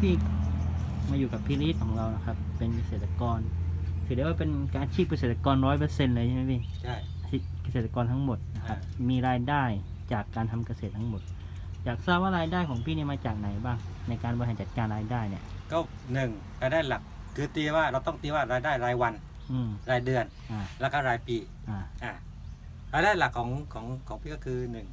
พี่มาอยู่กับพี่ลิศของเรานะครับ เป็นเกษตรกร ถือได้ว่าเป็นการอาชีพเกษตรกรร้อยเปอร์เซ็นต์เลยใช่ไหมพี่ใช่อาชีพเกษตรกรทั้งหมดนะครับอ่ามีรายได้จากการทำเกษตรทั้งหมด อยากทราบว่ารายได้ของพี่เนี่ยมาจากไหนบ้าง ในการบริหารจัดการรายได้เนี่ย ก็หนึ่งรายได้หลัก คือตีว่าเราต้องตีว่ารายได้รายวันอืมรายเดือนอ่าแล้วก็รายปีอ่าอ่ารายได้หลักของของของพี่ก็คือหนึ่ง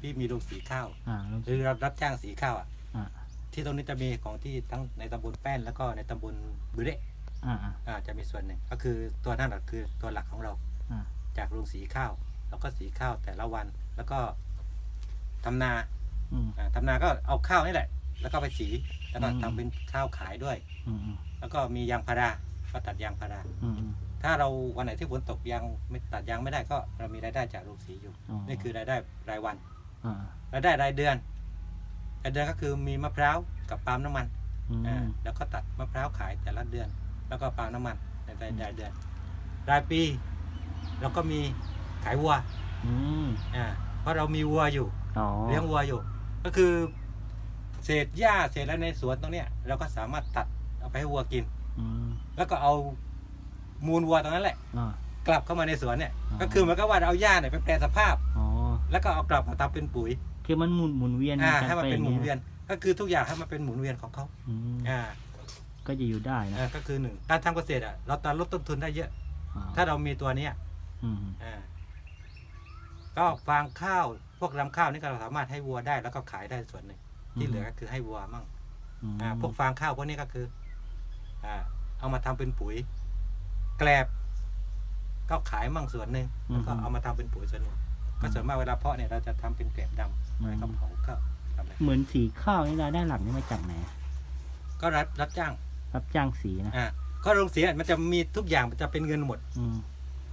พี่มีโรงสีข้าวอ่าแล้วหรือรับรับจ้างสีข้าวอะอ่า ที่ตรงนี้จะมีของที่ทั้งในตำบลแป้นแล้วก็ในตำบลบุเระอ่าอ่าอ่าจะมีส่วนหนึ่งก็คือตัวนั่นแหละคือตัวหลักของเรา อ่าจากโรงสีข้าว แล้วก็สีข้าวแต่ละวันแล้วก็ทำนาอืม อ่าทำนาก็เอาข้าวนี่แหละ แล้วก็ไปสีแล้วก็อืม ทำเป็นข้าวขายด้วย อืมอืมแล้วก็มียางพาราก็ตัดยางพารา อืมอืมถ้าเราวันไหนที่ฝนตกยางไม่ตัดยางไม่ได้ก็เรามีรายได้จากโรงสีอยู่อ๋อนี่คือรายได้รายวัน อ่ารายได้รายเดือน รายเดือนก็คือมีมะพร้าวกับปาล์มน้ำมันอืมอ่าแล้วก็ตัดมะพร้าวขายแต่ละเดือน แล้วก็ปาล์มน้ำมันในรายรายเดือน รายปีเราก็มีขายวัวอืมอ่าเพราะเรามีวัวอยู่อ๋อเลี้ยงวัวอยู่ ก็คือ เศษหญ้าเศษอะไรในสวนตรงเนี้ยเราก็สามารถตัดเอาไปให้วัวกินอืมแล้วก็เอามูลวัวตรงนั้นแหละอ่ากลับเข้ามาในสวนเนี่ยอ๋อก็คือเหมันก็ว่าเอาหญ้าเนี่ยไปแปรสภาพอ๋อแล้วก็เอากลับมาทำเป็นปุ๋ย คือมันหมุนหมุนเวียนอ่ากัให้มันไเป็นหมุนอย่างเวีงี้ยน ก็คือทุกอย่างให้มันเป็นหมุนเวียนของเขาอืมอ่าก็จะอยู่ได้นะอ่าก็คือหนึ่งการทำเกษตรอะเราตัดลดต้นทุนได้เยอะอ๋อถ้าเรามีตัวเนี้ยอืมอ่าก็ฟางข้าวพวกรำข้าวนี่ก็เราสามารถให้วัวได้แล้วก็ขายได้ส่วนหนึ่งที่เหลือก็คือให้วัวมั่งมอ่าพวกฟางข้าวพวกนี้ก็คืออ่าเอามาทำเป็นปุ๋ย แกลบ ก็ขายมั่งส่วนหนึ่งแล้วก็เอามาทำเป็นปุ๋ยส่วนหนึ่ง ก็ส่วนมากเวลาเพาะเนี่ยเราจะทำเป็นแกลบดำแล้วก็เผาก็ทำอะไรเหมือนสีข้าวนี่รายได้หลักนี่มาจากไหนก็รับรับจ้างรับจ้างสีนะอ่าก็โรงสีมันจะมีทุกอย่างมันจะเป็นเงินหมด อืม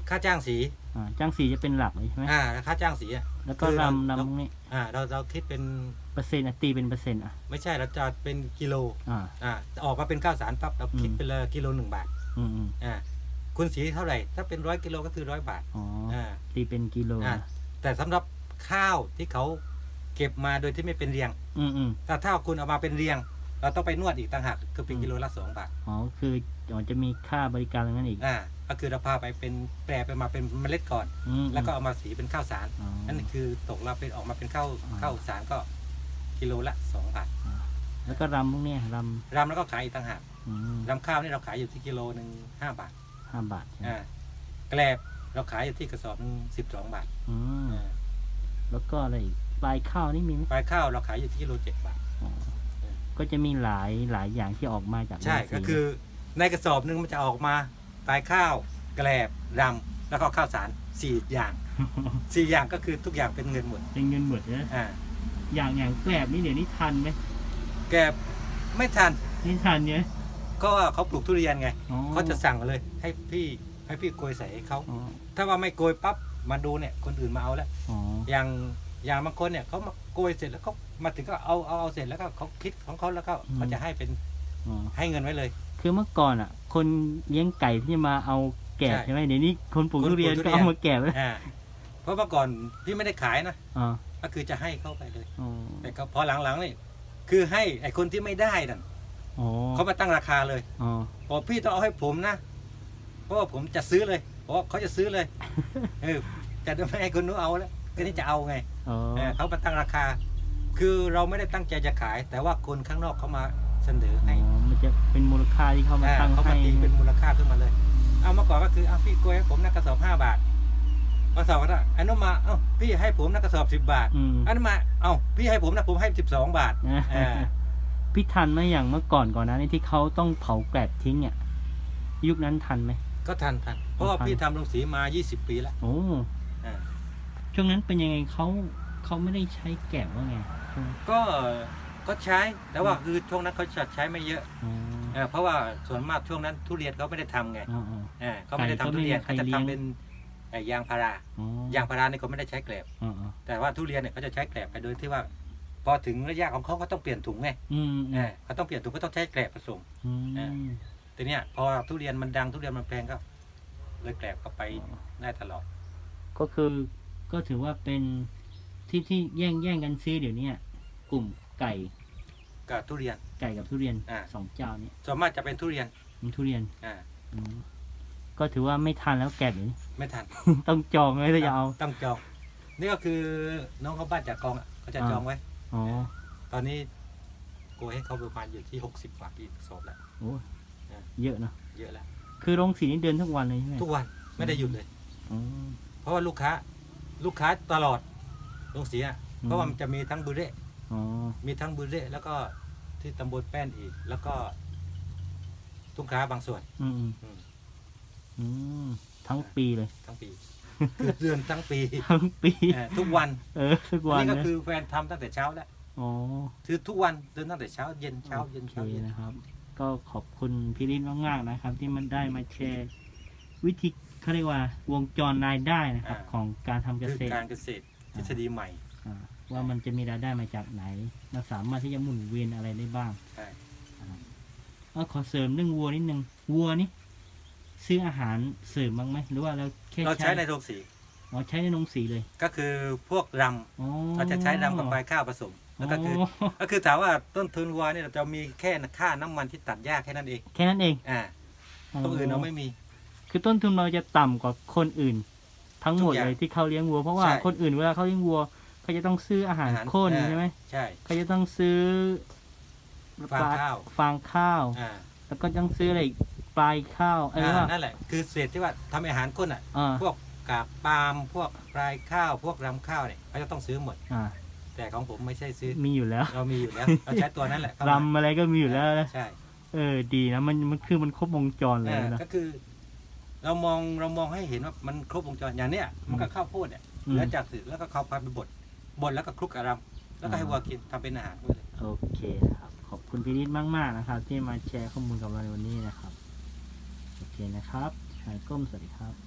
ค่าจ้างสีอ่าจ้างสีจะเป็นหลักเลยใช่ไหมอ่าค่าจ้างสีอะ แล้วก็คือเรารำเรา รำพวกนี้อ่าเราเราคิดเป็นเปอร์เซ็นต์อะตีเป็นเปอร์เซ็นต์อะไม่ใช่เราจะเป็นกิโลอ่า อ่าออกมาเป็นข้าวสารปั๊บเราคิดอืม เป็นละกิโลหนึ่งบาทอืมอืมอ่าคุณสีเท่าไหร่ ถ้าเป็นร้อยกิโลก็คือร้อยบาทอ๋ออ่าตีเป็นกิโลอ่านะ แต่สำหรับข้าวที่เขาเก็บมาโดยที่ไม่เป็นเรียง อืมอืมถ้าถ้าคุณเอามาเป็นเรียง เราต้องไปนวดอีกต่างหากคือเป็นอืมกิโลละสองบาทอ๋อคืออ๋อจะมีค่าบริการตรงนั้นอีกอ่าก็คือเราพาไปเป็นแปรไปมาเป็นเมล็ดก่อน อืมแล้วก็เอามาสีเป็นข้าวสาร อ๋อ นั่นคือตกเราเป็นออกมาเป็นข้าวอ่า ข้าวสารก็กิโลละสองบาทแล้วก็รำพวกเนี้ยรรำแล้วก็ขายอีกต่างหากำอืมรำข้าวนี่เราขายอยู่ที่กิโลหนึ่งห้าบาทห้าบาทใช่ไหมอ่าแกลบ เราขายอยู่ที่กระสอบหนึ่งสิบสองบาทอืมอ่าแล้วก็อะไรอีกปลายข้าวนี่มีไหมปลายข้าวเราขายอยู่ที่กิโลเจ็ดบาท อ๋อก็จะมีหลายหลายอย่างที่ออกมาจากใช่โรงสีก็คือในกระสอบหนึงมันจะออกมาปลายข้าว แกลบรำแล้วก็ข้าวสารสี่อย่างสี่อย่างก็คือทุกอย่างเป็นเงินหมดเป็นเงินหมดนะอ่าอย่างอย่างแกลบนี่เดี๋ยวนี้ทันไหมแกลบไม่ทัน นี่ทันเนี่ยก็ว่าเขาปลูกทุเรียนไง อ๋อเขาจะสั่งเลยให้พี่ ให้พี่โกยใส่ให้เขาอ๋อถ้าว่าไม่โกยปั๊บมาดูเนี่ยคนอื่นมาเอาแล้วอ๋ออย่างอย่างบางคนเนี่ยเขามาโกยเสร็จแล้วเขามาถึงก็เอาเอาเอาเสร็จแล้วก็เขาคิดของเขาแล้วก็เขาจะให้เป็นอ๋อให้เงินไว้เลย คือเมื่อก่อนอะ คนเลี้ยงไก่ที่จะมาเอาแกะใช่ใช่ไหมเดี๋ยวนี้คนปลูกคนปลูกทุเรียนทุก็เรียน เอามาแกะแล้วอ่าเพราะเมื่อก่อนพี่ไม่ได้ขายนะอ๋อก็คือจะให้เข้าไปเลย อ๋อแต่ก็พอหลังๆนี่คือให้ไอ้คนที่ไม่ได้นั่นอ๋อเขามาตั้งราคาเลย อ๋อบอกพี่ต้องเอาให้ผมนะ เพราะว่าผมจะซื้อเลยเพราะว่าเขาจะซื้อเลย เออจะไม่ให้คนนู้นเอาแล้วก็นี่จะเอาไงอ๋อเออเขามาตั้งราคา คือเราไม่ได้ตั้งใจจะขาย แต่ว่าคนข้างนอกเขามาเสนอให้อ๋อมันจะเป็นมูลค่าที่เขามาอ่าตั้งเขาให้มาตีเป็นมูลค่าขึ้นมาเลย เอาเมื่อก่อนก็คือเอาพี่กล้วยให้ผมนักกระสอบห้าบาทกระสอบก็ได้อันนู้นมาเอ้าพี่ให้ผมนักกระสอบสิบบาท อืมอันนั้นมา เอ้าพี่ให้ผมนะผมให้สิบสองบาทอ่าพี่ทันไหมอย่างเมื่อก่อนก่อนหนะนี่ที่เขาต้องเผาแกลบทิ้งอะยุคนั้นทันไหม ก็ทันทันเพราะว่าทันพี่ทำโรงสีมา 20 ปีแล้วโอ้อ่าช่วงนั้นเป็นยังไงเขาเขาไม่ได้ใช้แกะว่าไงช่วงก็ก็ใช้แต่ว่าคือช่วงนั้นเขาจะใช้ไม่เยอะอ๋อเออเพราะว่าส่วนมากช่วงนั้นทุเรียนเขาไม่ได้ทำไงอ๋ออ๋อ เออเขาไม่ได้ทำทุเรียนไก่เขาก็ไม่มีใครจะเลี้ยง ทำเป็นไอ้ยางพาราอ๋อยางพาราเนี่ยเขาไม่ได้ใช้แกลบ อ๋ออ๋อแต่ว่าทุเรียนเนี่ยเขาจะใช้แกลบไปโดยที่ว่า พอถึงระยะของเขาก็ต้องเปลี่ยนถุงไงอืมเออเขาต้องเปลี่ยนถุงก็ต้องใช้แกลบผสม อืมเออ ทีเนี้ยพอทุเรียนมันดังทุเรียนมันแพงก็เลยแกลบเข้าไปได้ตลอด ก็คือก็ถือว่าเป็นที่ที่แย่งแย่งกันซื้อเดี๋ยวเนี้ยกลุ่มไก่กับทุเรียน ไก่กับทุเรียนอ่า สองเจ้านี้ส่วนมากจะเป็นทุเรียนมีทุเรียนอ่าอืมก็ถือว่าไม่ทันแล้วแกะนี้ ไม่ทัน ต้องจองไว้ถ้าจะเอา ต้องจอง นี่ก็คือน้องเขาบ้านจากกองอะเขาจะอ่า จองไว้ อ๋อตอนนี้โกยให้เขาประมาณอยู่ที่หกสิบกว่าอีกสอบแล้ว โอ้อ่า เยอะเนอะเยอะแล้วคือโรงสีนี่เดินทุกวันเลยใช่ไหมทุกวันไม่ได้หยุดเลย อ๋อ เพราะว่าลูกค้า ลูกค้าตลอดโรงสีอะอืม เพราะว่ามันจะมีทั้งบุเร่อ๋อมีทั้งบุเร่แล้วก็ที่ตำบลแป้นอีก แล้วก็ทุ่งค้าบางส่วน อืมอืมอืมอืมทั้งปีเลย ทั้งปี คือเดือนทั้งปีทั้งปี เออทุกวันเออทุกวันนี่ก็นะคือแฟนทำตั้งแต่เช้าแล้ว อ๋อคือทุกวันเดินตั้งแต่เช้าเย็นเช้าเย็นโอเคเช้าเย็นนะครับ ก็ขอบคุณพี่ลิศมากๆนะครับ ที่มันได้มาแชร์วิธีเขาเรียกว่าวงจรรายได้นะครับของการทำเกคือษตร การเกษตรทฤษฎีใหม่อ่าว่ามันจะมีรายได้มาจากไหนเราสามารถที่จะหมุนเวียนอะไรได้บ้างใช่เอาขอเสริมเรื่องวัวนิดนึงวัวนี่ซื้ออาหารเสริมบ้างไหมหรือว่าเราแค่เราใช้ในโรงสีอ๋อใช้ในนงสีเลยก็คือพวกรอ๋อำเราจะใช้รำกับปลายข้าวผสม แล้วก็คืออก็คือถามว่าต้นทุนวัวเนี่ยเราจะมีแค่ค่าน้ำมันที่ตัดหญ้าแค่นั้นเองแค่นั้นเองอ่าตัวอื่นเราไม่มี คือต้นทุนเราจะต่ำกว่าคนอื่น ทั้งหมดทุกอย่างเลยที่เขาเลี้ยงวัวเพราะว่าใช่คนอื่นเวลาเขาเลี้ยงวัวเขาจะต้องซื้ออาหารอาหารข้นอ่า ใช่ไหมใช่เขาจะต้องซื้อฟางข้าวฟางข้าว อ่าแล้วก็ต้องซื้ออะไรอีกปลายข้าวไอ้อ่าว่านั่นแหละ คือเศษที่ว่าทำอาหารข้นอะ อ่าพวกกากปาล์มพวกปลายข้าว พวกรำข้าวเนี่ยเขาจะต้องซื้อหมด อ่า แต่ของผมไม่ใช่ซื้อมีอยู่แล้วเรามีอยู่แล้ว เราใช้ตัวนั้นแหละเข้ามารำอะไรก็มีอยู่แล้วนะใช่ เออดีนะมันมันคือมันครบวงจรเลยอ่านะ ก็คือ เรามองเรามองให้เห็นว่ามันครบวงจรอย่างเนี้ยมันก็ข้าวโพดเนี่ยอืมเหลือจากสืแล้วก็ข้าวพันไปบดบดแล้วก็คลุกกับรำแล้วก็ให้อ่าวัวกินทำเป็นอาหารด้วยเลยโอเคนะครับ ขอบคุณพี่นิดมากๆนะครับ ที่มาแชร์ข้อมูลกับเราในวันนี้นะครับ โอเคนะครับชายก้มสวัสดีครับ